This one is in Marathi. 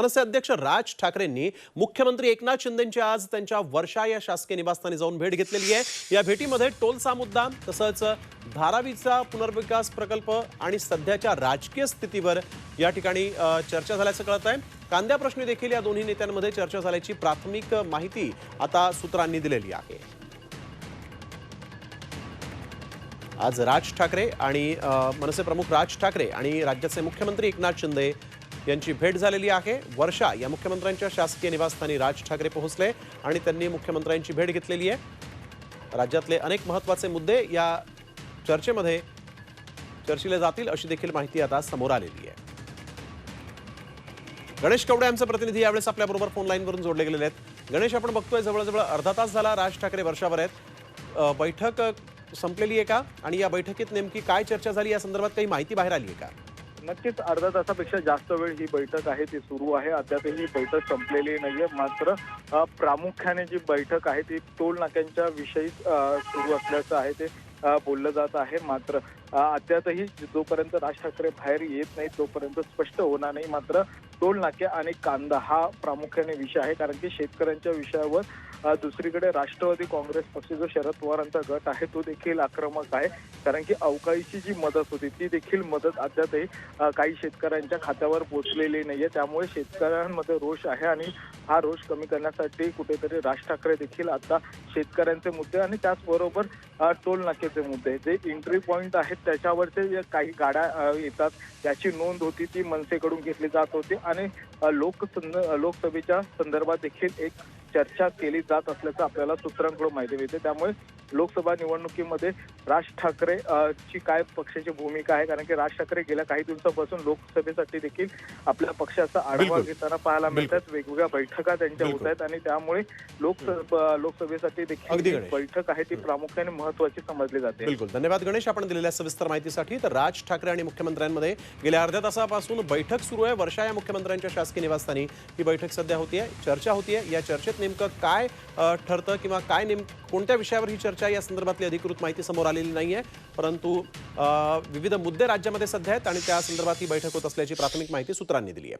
मनसे अध्यक्ष राज ठाकरेंनी मुख्यमंत्री एकनाथ शिंदेची आज त्यांच्या वर्षा या शासकीय निवासस्थानी जाऊन भेट घेतलेली आहे. या भेटीमध्ये टोलचा मुद्दा तसंच धारावीचा पुनर्विकास प्रकल्प आणि सध्याच्या राजकीय स्थितीवर या ठिकाणी चर्चा झाल्याचं कळत आहे कांद्याप्रश्नी देखील या दोन्ही नेत्यांमध्ये चर्चा झाल्याची प्राथमिक माहिती आता सूत्रांनी दिलेली आहे. आज राज ठाकरे आणि मनसे प्रमुख राज ठाकरे आणि राज्याचे मुख्यमंत्री एकनाथ शिंदे यांची भेट झालेली आहे. वर्षा या मुख्यमंत्र्यांच्या शासकीय निवासस्थानी राज ठाकरे पोहोचले आणि त्यांनी मुख्यमंत्र्यांची भेट घेतलेली आहे. राज्यातले अनेक महत्त्वाचे मुद्दे या चर्चेमध्ये चर्चिले जातील अशी देखील माहिती आता समोर आलेली आहे. गणेश कवडे आमचे प्रतिनिधी यावेळेस आपल्याबरोबर फोन लाईनवरून जोडले गेलेले आहेत. गणेश आपण बघतोय जवळजवळ अर्धा तास झाला राज ठाकरे वर्षावर आहेत. बैठक संपलेली आहे का? आणि या बैठकीत नेमकी काय चर्चा झाली? या संदर्भात काही माहिती बाहेर आली आहे का? नक्कीच अर्धा तासापेक्षा जास्त वेळ ही बैठक आहे ती सुरू आहे. अद्यापही ही बैठक संपलेली नाहीये. मात्र प्रामुख्याने जी बैठक आहे ती टोल नाक्यांच्या विषयी सुरू असल्याचं आहे ते बोललं जात आहे. मात्र अद्यापही जोपर्यंत राज ठाकरे बाहेर येत नाही तोपर्यंत स्पष्ट होणार नाही. मात्र टोल नाके आणि कांदा हा प्रामुख्याने विषय आहे. कारण की शेतकऱ्यांच्या विषयावर दुसरीकडे राष्ट्रवादी काँग्रेस पक्ष जो शरद पवारांचा गट आहे तो देखील आक्रमक आहे. कारण की अवकाळीची जी मदत होती ती देखील मदत अद्यापही काही शेतकऱ्यांच्या खात्यावर पोचलेली नाहीये. त्यामुळे शेतकऱ्यांमध्ये रोष आहे आणि हा रोष कमी करण्यासाठी कुठेतरी राज ठाकरे देखील आता शेतकऱ्यांचे मुद्दे आणि त्याचबरोबर टोल नाक्याचे मुद्दे. जे एंट्री पॉईंट आहे आहेत त्याच्यावरचे काही गाड्या येतात त्याची नोंद होती ती मनसेकडून घेतली जात होती. आणि लोकसंद लोकसभेच्या संदर्भात देखील एक चर्चा केली जात असल्याचं आपल्याला सूत्रांकडून माहिती मिळते. त्यामुळे लोकसभा निवडणुकीमध्ये राज ठाकरे ची काय पक्षाची भूमिका आहे? कारण की राज ठाकरे गेल्या काही दिवसापासून लोकसभेसाठी देखील आपल्या पक्षाचा आढावा. घेताना पाहायला मिळतात. वेगवेगळ्या बैठका त्यांच्या होत. आहेत आणि त्यामुळे लोकसभा लोकसभेसाठी देखील. बैठक आहे ती प्रामुख्याने महत्वाची समजली जाते. बिलकुल. धन्यवाद गणेश आपण दिलेल्या सविस्तर माहितीसाठी. तर राज ठाकरे आणि मुख्यमंत्र्यांमध्ये गेल्या अर्ध्या तासापासून बैठक सुरू आहे. वर्षा या मुख्यमंत्र्यांच्या शासकीय निवासस्थानी ही बैठक सध्या होतीये. चर्चा होतीये. या चर्चेत नेमकं काय ठरतं किंवा काय नेम कोणत्या विषयावर ही चर्चा या संदर्भातली अधिकृत माहिती समोर आलेली नाहीये परंतु विविध मुद्दे राज्यामध्ये सध्या आहेत आणि त्या संदर्भात ही बैठक होत असल्याची प्राथमिक माहिती सूत्रांनी दिली आहे.